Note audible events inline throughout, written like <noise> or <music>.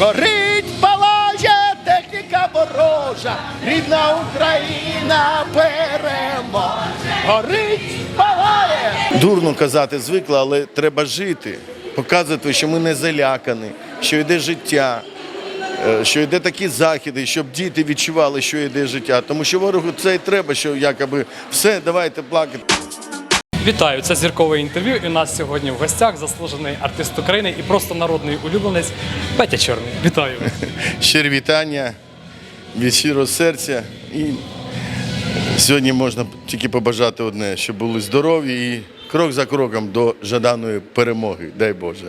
Горить, палає техніка ворожа, рідна Україна переможе. Горить, палає. Дурно казати звикла, але треба жити. Показувати, що ми не залякані, що йде життя, е, що йде такі західи, щоб діти відчували, що йде життя. Тому що ворогу це і треба, що якоби все, давайте плакати. Вітаю, це зіркове інтерв'ю. І у нас сьогодні в гостях заслужений артист України і просто народний улюбленець Петя Чорний. Вітаю. <laughs> Щирі вітання від щирого серця. І сьогодні можна тільки побажати одне, щоб були здорові і крок за кроком до жаданої перемоги. Дай Боже.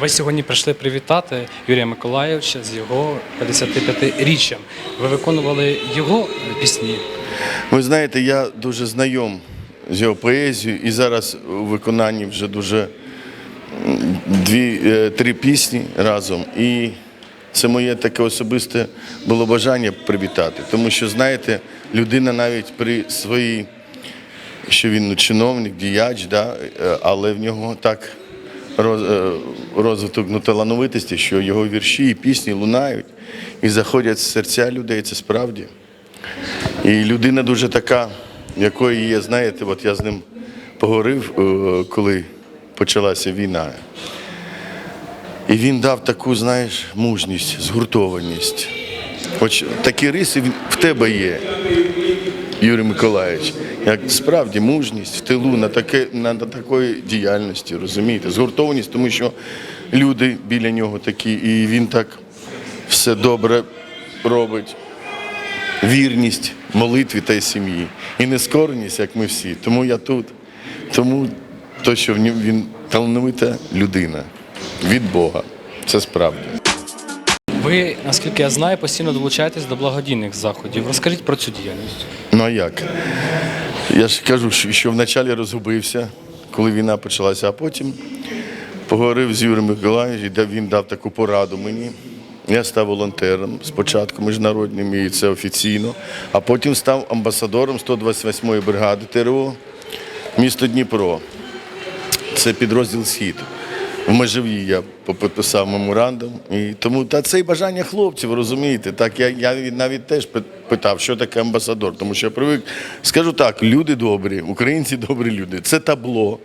Ви сьогодні прийшли привітати Юрія Миколаївича з його 55-річчям. Ви виконували його пісні. Ви знаєте, я дуже знайом з його поезією і зараз у виконанні вже дуже дві, е, три пісні разом. І це моє таке особисте було бажання привітати. Тому що, знаєте, людина навіть при своїй, що він ну, чиновник, діяч, да, е, але в нього так е, розвиток ну, талановитості, що його вірші і пісні лунають і заходять в серця людей. Це справді. І людина дуже така, якої є, знаєте, от я з ним поговорив, е, коли почалася війна. І він дав таку, знаєш, мужність, згуртованість. От такі риси в тебе є, Юрій Миколаївич, як справді мужність в тилу на, таке, на, на такої діяльності, розумієте? Згуртованість, тому що люди біля нього такі, і він так все добре робить вірність молитві та сім'ї. І нескореність, як ми всі. Тому я тут. Тому то, що в ньому він талановита людина від Бога. Це справді. Ви, наскільки я знаю, постійно долучаєтесь до благодійних заходів. Розкажіть про цю діяльність. Ну а як? Я ж кажу, що- що вначалі розгубився, коли війна почалася, а потім поговорив з Юрієм Миколаївичем, де він дав таку пораду мені. Я став волонтером спочатку міжнародним, і це офіційно, а потім став амбасадором 128-ї бригади ТРО місто Дніпро. Це підрозділ Схід. В Межеві я підписав меморандум. І тому та це і бажання хлопців, розумієте. Так я, я навіть теж питав, що таке амбасадор, тому що я привик, скажу так, люди добрі, українці добрі люди. Це табло.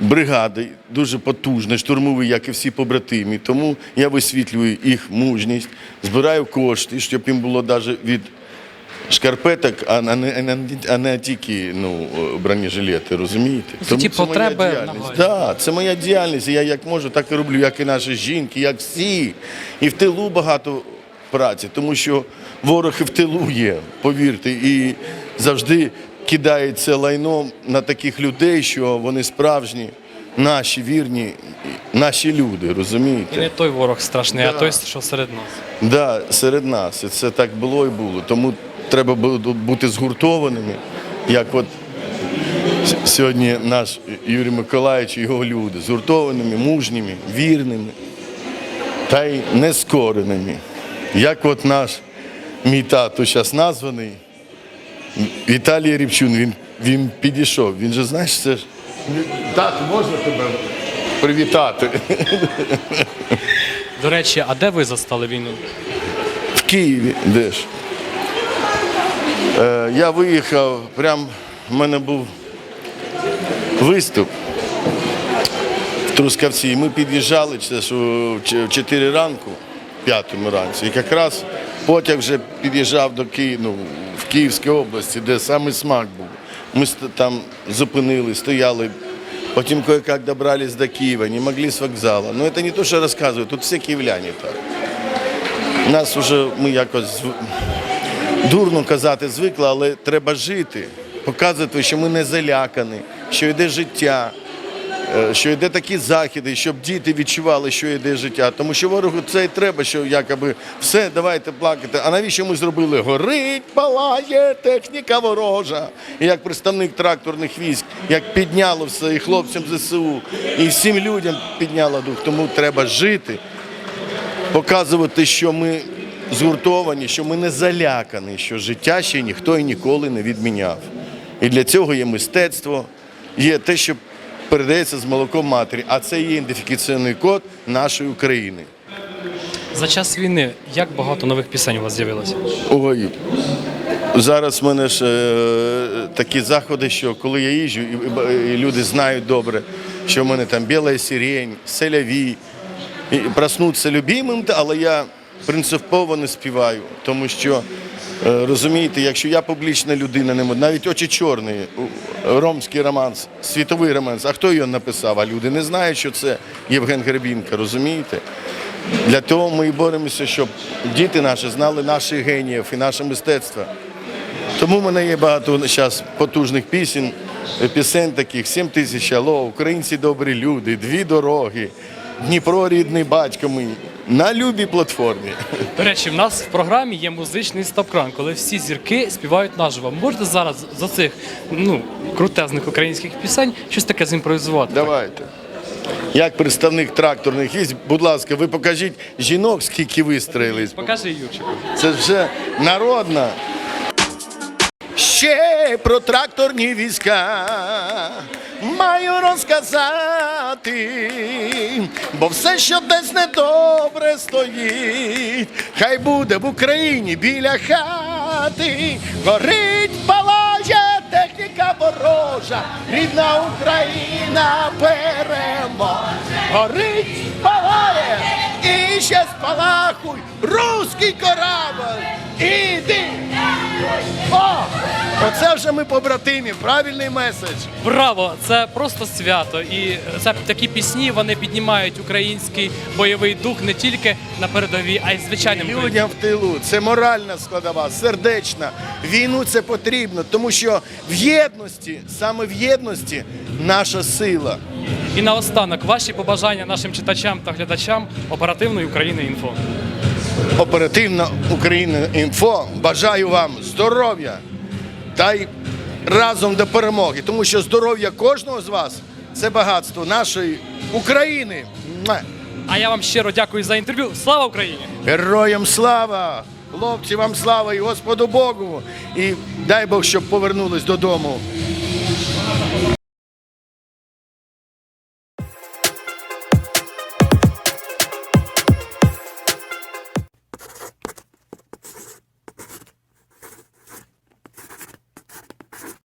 Бригади дуже потужні, штурмові, як і всі побратимі. Тому я висвітлюю їх мужність, збираю кошти, щоб їм було навіть від шкарпеток, а не, а не, а не тільки ну, бронежилети, розумієте? Це ті це моя діяльність. Да, це моя діяльність. Я як можу, так і роблю, як і наші жінки, як всі. І в тилу багато праці, тому що ворог і в тилу є, повірте, і завжди кидається лайном на таких людей, що вони справжні, наші вірні, наші люди, розумієте? І не той ворог страшний, а той, що серед нас. Да, серед нас. І це так було і було. Тому треба бути згуртованими, як от сьогодні наш Юрій Миколаївич і його люди, згуртованими, мужніми, вірними та й нескореними. Як от наш мій тато зараз названий, Віталій Рівчун, він, він підійшов. Він же, знаєш, це ж. Тато, можна тебе привітати? До речі, а де ви застали війну? В Києві, де ж? Е, я виїхав, прям в мене був виступ в Трускавці. І ми під'їжджали це ж у 4 ранку, п'ятому ранці. І якраз потяг вже під'їжджав до Києва, ну, в Київській області, де саме смак був. Ми там зупинили, стояли. Потім кое-как добрались до Києва, не могли з вокзалу. Ну, це не те, що розказую, тут всі київляні так. Нас вже ми якось дурно казати звикли, але треба жити, показувати, що ми не залякані, що йде життя, що йде такі західи, щоб діти відчували, що йде життя. Тому що ворогу це і треба, що якоби все, давайте плакати. А навіщо ми зробили? Горить, палає техніка ворожа. І як представник тракторних військ, як підняло все і хлопцям ЗСУ, і всім людям підняло дух. Тому треба жити показувати, що ми згуртовані, що ми не залякані, що життя ще ніхто і ніколи не відміняв. І для цього є мистецтво, є те, що передається з молоком матері, а це є ідентифікаційний код нашої України. За час війни як багато нових пісень у вас з'явилося? Ой, зараз в мене ж е, такі заходи, що коли я їжджу, і, і люди знають добре, що в мене там біла сирень, селяві, і проснуться любимим, але я принципово не співаю, тому що. Е, Розумієте, якщо я публічна людина, не можу, навіть очі чорні, ромський романс, світовий романс, а хто його написав? А люди не знають, що це Євген Гребінка, розумієте? Для того ми і боремося, щоб діти наші знали наших геніїв і наше мистецтво. Тому в мене є багато зараз потужних пісень, е, пісень таких, «Сім тисяч алло, українці добрі люди, дві дороги, Дніпро рідний батько мій, на любій платформі. До речі, в нас в програмі є музичний стоп-кран, коли всі зірки співають наживо. Можете зараз за цих ну, крутезних українських пісень щось таке зімпровізувати? Давайте. Як представник тракторних військ, будь ласка, ви покажіть жінок, скільки вистрілили. Покажи Юрчику. Це вже народна. Ще про тракторні війська маю розказати, бо все, що десь недобре стоїть, хай буде в Україні біля хати, горить палає техніка ворожа, рідна Україна переможе. Горить палає і ще спалахуй, руський корабль, іди. О! Оце вже ми побратимі, правильний меседж. Браво! Це просто свято. І це такі пісні вони піднімають український бойовий дух не тільки на передовій, а й звичайним людям. Людям в тилу це моральна складова, сердечна. Війну це потрібно, тому що в єдності, саме в єдності, наша сила. І наостанок ваші побажання нашим читачам та глядачам оперативної України інфо. Оперативна Україна інфо. Бажаю вам здоров'я та й разом до перемоги, тому що здоров'я кожного з вас це багатство нашої України. А я вам щиро дякую за інтерв'ю. Слава Україні! Героям слава! Хлопці, вам слава і Господу Богу! І дай Бог, щоб повернулись додому